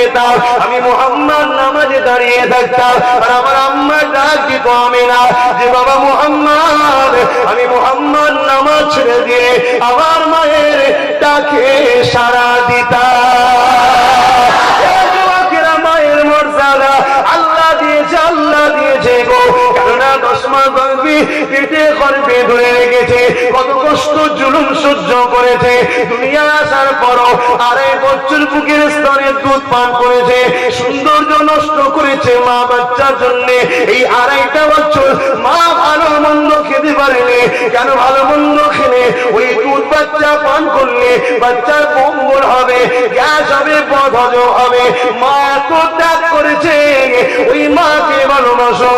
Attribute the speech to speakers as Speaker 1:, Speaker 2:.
Speaker 1: পেতাম আমি মোহাম্মদ নামাজে দাঁড়িয়ে থাকতাম। আর আমার আম্মা ডাক দিত আমি না যে বাবা মোহাম্মদ, আমি মোহাম্মদ নামাজ ছেড়ে দিয়ে আমার মায়ের ডাকে সারা রেখেছে। কত কষ্ট জুলুম সহ্য করেছে। দুনিয়া আসার পরও আড়াই বছর বুকের স্তরে দুধ পান করেছে, সৌন্দর্য নষ্ট করেছে মা বাচ্চার জন্য। এই আড়াইটা বছর মা ভালো মন্দ খেতে পারেনি। কেন ভালো মন্দ খেলে? ওই দুধ বাচ্চা পান করলে বাচ্চার মঙ্গল হবে, গ্যাস হবে পথ হবে। মা এত ত্যাগ করেছে ওই মাকে ভালোবাসো।